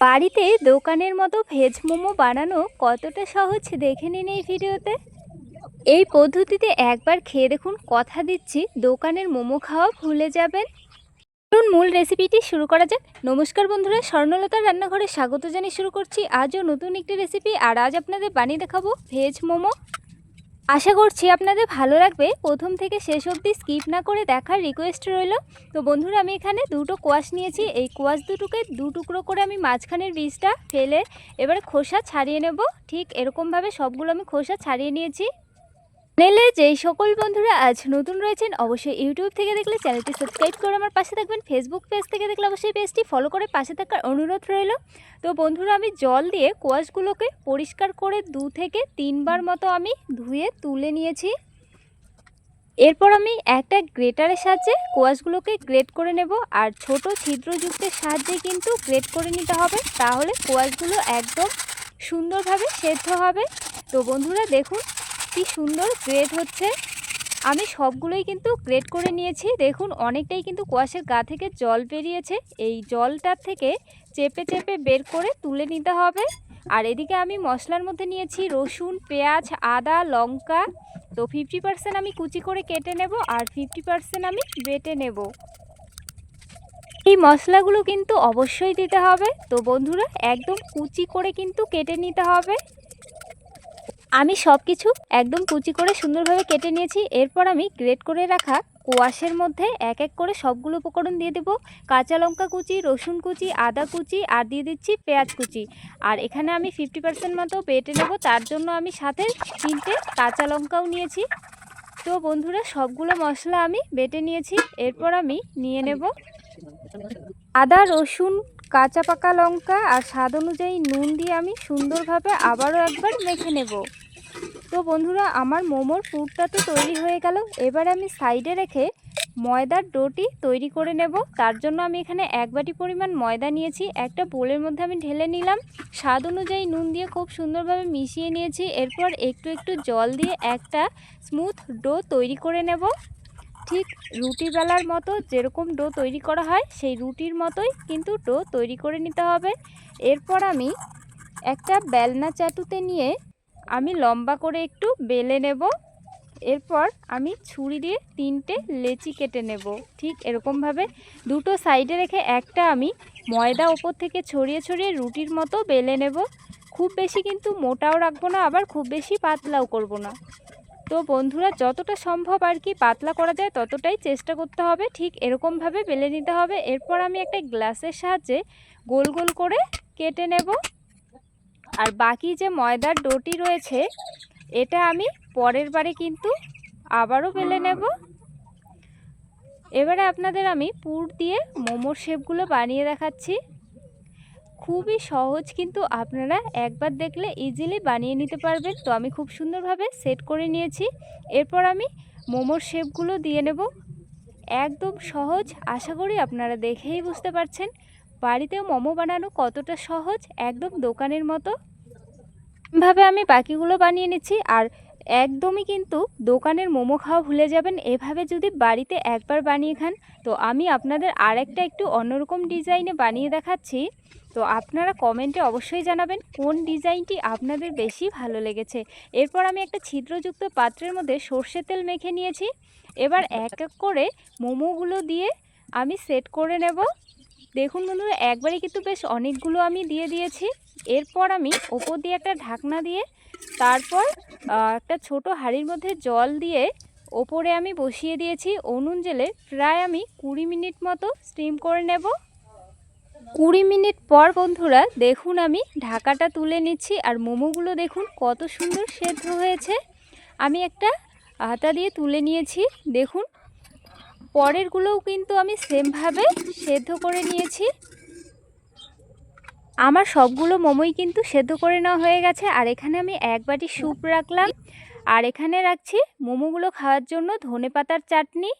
বাড়িতে দোকানের মতো ভেজ মোমো বানানো কতটা সহজ দেখে নিন এই ভিডিওতে। এই পদ্ধতিতে একবার খেয়ে দেখুন কথা দিচ্ছি, দোকানের মোমো খাওয়া ভুলে যাবেন। চলুন মূল রেসিপিটি শুরু করা যাক। নমস্কার বন্ধুরা, স্বর্ণলতার রান্নাঘরে স্বাগত জানিয়ে শুরু করছি। আজও নতুন একটি রেসিপি আর আজ আপনাদের বানিয়ে দেখাবো ভেজ মোমো। আশা করছি আপনাদের ভালো লাগবে। প্রথম থেকে শেষ অবধি স্কিপ না করে দেখার রিকোয়েস্ট রইল। তো বন্ধুরা, আমি এখানে দুটো কোয়াশ নিয়েছি। এই কোয়াশ দুটোকে দু টুকরো করে আমি মাঝখানের বীজটা ফেলে এবারে খোসা ছাড়িয়ে নেব। ঠিক এরকমভাবে সবগুলো আমি খোসা ছাড়িয়ে নিয়েছি। চ্যানেলে যেই সকল বন্ধুরা আজ নতুন রয়েছেন, অবশ্যই ইউটিউব থেকে দেখলে চ্যানেলটি সাবস্ক্রাইব করে আমার পাশে থাকবেন। ফেসবুক পেজ থেকে দেখলে অবশ্যই পেজটি ফলো করে পাশে থাকার অনুরোধ রইল। তো বন্ধুরা, আমি জল দিয়ে কোয়াশগুলোকে পরিষ্কার করে দু থেকে তিনবার মতো আমি ধুয়ে তুলে নিয়েছি। এরপর আমি একটা গ্রেটারের সাহায্যে কোয়াশগুলোকে গ্রেট করে নেব। আর ছোট ছিদ্রযুক্তের সাহায্যে কিন্তু গ্রেট করে নিতে হবে। তাহলে কোয়াশগুলো একদম সুন্দরভাবে সেদ্ধ হবে। তো বন্ধুরা, দেখুন কি সুন্দর গ্রেট হচ্ছে। আমি সবগুলোই কিন্তু গ্রেট করে নিয়েছি। দেখুন, অনেকটাই কিন্তু কোয়াশের গা থেকে জল বেরিয়েছে। এই জলটার থেকে চেপে চেপে বের করে তুলে নিতে হবে। আর এদিকে আমি মশলার মধ্যে নিয়েছি রসুন, পেঁয়াজ, আদা, লঙ্কা। তো ফিফটি পার্সেন্ট আমি কুচি করে কেটে নেব আর ফিফটি পার্সেন্ট আমি বেটে নেব। এই মশলাগুলো কিন্তু অবশ্যই দিতে হবে। তো বন্ধুরা, একদম কুচি করে কিন্তু কেটে নিতে হবে। আমি সব কিছু একদম কুচি করে সুন্দরভাবে কেটে নিয়েছি। এরপর আমি গ্রেট করে রাখা কোয়াশের মধ্যে এক এক করে সবগুলো উপকরণ দিয়ে দেবো। কাঁচা লঙ্কা কুচি, রসুন কুচি, আদা কুচি আর দিয়ে দিচ্ছি পেঁয়াজ কুচি। আর এখানে আমি ফিফটি পার্সেন্ট মতো বেটে নেব। তার জন্য আমি সাথে তিনটে কাঁচা লঙ্কাও নিয়েছি। তো বন্ধুরা, সবগুলো মশলা আমি বেটে নিয়েছি। এরপর আমি নিয়ে নেব আদা, রসুন কাঁচা পাকা লঙ্কা আর স্বাদ অনুযায়ী নুন দিয়ে আমি সুন্দরভাবে আবারও একবার মেখে নেব। তো বন্ধুরা, আমার মোমোর পুরটা তো তৈরি হয়ে গেল। এবার আমি সাইডে রেখে ময়দার ডোটি তৈরি করে নেব। তার জন্য আমি এখানে এক বাটি পরিমাণ ময়দা নিয়েছি। একটা বোলের মধ্যে আমি ঢেলে নিলাম। স্বাদ অনুযায়ী নুন দিয়ে খুব সুন্দরভাবে মিশিয়ে নিয়েছি। এরপর একটু একটু জল দিয়ে একটা স্মুথ ডো তৈরি করে নেব। ঠিক রুটি বেলার মতো যেরকম ডো তৈরি করা হয়, সেই রুটির মতোই কিন্তু ডো তৈরি করে নিতে হবে। এরপর আমি একটা বেলনা চাটুতে নিয়ে আমি লম্বা করে একটু বেলে নেব। এরপর আমি ছুরি দিয়ে তিনটে লেচি কেটে নেব। ঠিক এরকমভাবে দুটো সাইডে রেখে একটা আমি ময়দা ওপর থেকে ছড়িয়ে ছড়িয়ে রুটির মতো বেলে নেব। খুব বেশি কিন্তু মোটাও রাখব না, আবার খুব বেশি পাতলাও করব না। তো বন্ধুরা, যতটা সম্ভব আর কি পাতলা করা যায়, ততটাই চেষ্টা করতে হবে। ঠিক এরকমভাবে বেলে নিতে হবে। এরপর আমি একটা গ্লাসের সাহায্যে গোল গোল করে কেটে নেব। আর বাকি যে ময়দার ডোটি রয়েছে, এটা আমি পরের বারে কিন্তু আবারও বেলে নেব। এবারে আপনাদের আমি পুর দিয়ে মোমোর শেপগুলো বানিয়ে দেখাচ্ছি। খুবই সহজ কিন্তু আপনারা একবার দেখলে ইজিলি বানিয়ে নিতে পারবেন। তো আমি খুব সুন্দরভাবে সেট করে নিয়েছি। এরপর আমি মোমোর শেপগুলো দিয়ে নেব। একদম সহজ, আশা করি আপনারা দেখেই বুঝতে পারছেন বাড়িতেও মোমো বানানো কতটা সহজ, একদম দোকানের মতো। ভাবে আমি বাকিগুলো বানিয়ে নিচ্ছি আর একদমই কিন্তু দোকানের মোমো খাওয়া ভুলে যাবেন। এভাবে যদি বাড়িতে একবার বানিয়ে খান, তো আমি আপনাদের আরেকটা একটু অন্যরকম ডিজাইনে বানিয়ে দেখাচ্ছি। তো আপনারা কমেন্টে অবশ্যই জানাবেন কোন ডিজাইনটি আপনাদের বেশি ভালো লেগেছে। এরপর আমি একটা ছিদ্রযুক্ত পাত্রের মধ্যে সর্ষে তেল মেখে নিয়েছি। এবার এক এক করে মোমোগুলো দিয়ে আমি সেট করে নেব। দেখুন বন্ধুরা, একবারে কিন্তু বেশ অনেকগুলো আমি দিয়ে দিয়েছি। এরপর আমি ওপর দিয়ে একটা ঢাকনা দিয়ে তারপর একটা ছোট হাঁড়ির মধ্যে জল দিয়ে ওপরে আমি বসিয়ে দিয়েছি। অনুন জেলে প্রায় আমি কুড়ি মিনিট মতো স্টিম করে নেব। কুড়ি মিনিট পর বন্ধুরা, দেখুন আমি ঢাকাটা তুলে নিচ্ছি আর মোমোগুলো দেখুন কত সুন্দর সেদ্ধ হয়েছে। আমি একটা হাতা দিয়ে তুলে নিয়েছি, দেখুন। পরেরগুলোও কিন্তু আমি সেমভাবে সেদ্ধ করে নিয়েছি। আমার সবগুলো মোমোই কিন্তু সেদ্ধ করে নেওয়া হয়ে গেছে, আর এখানে আমি এক বাটি স্যুপ রাখলাম। আর এখানে রাখছি মোমোগুলো খাওয়ার জন্য ধনে পাতার চাটনি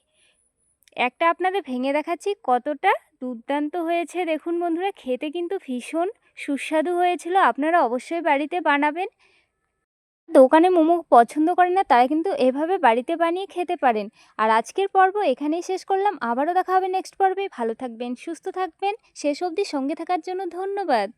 একটা আপনাদের ভেঙে দেখাচ্ছি কতটা দুর্দান্ত হয়েছে। দেখুন বন্ধুরা, খেতে কিন্তু ভীষণ সুস্বাদু হয়েছিল। আপনারা অবশ্যই বাড়িতে বানাবেন। দোকানে মোমো পছন্দ করে না, তারা কিন্তু এভাবে বাড়িতে বানিয়ে খেতে পারেন। আর আজকের পর্ব এখানেই শেষ করলাম। আবারও দেখা হবে নেক্সট পর্বে। ভালো থাকবেন, সুস্থ থাকবেন। শেষ অবধি সঙ্গে থাকার জন্য ধন্যবাদ।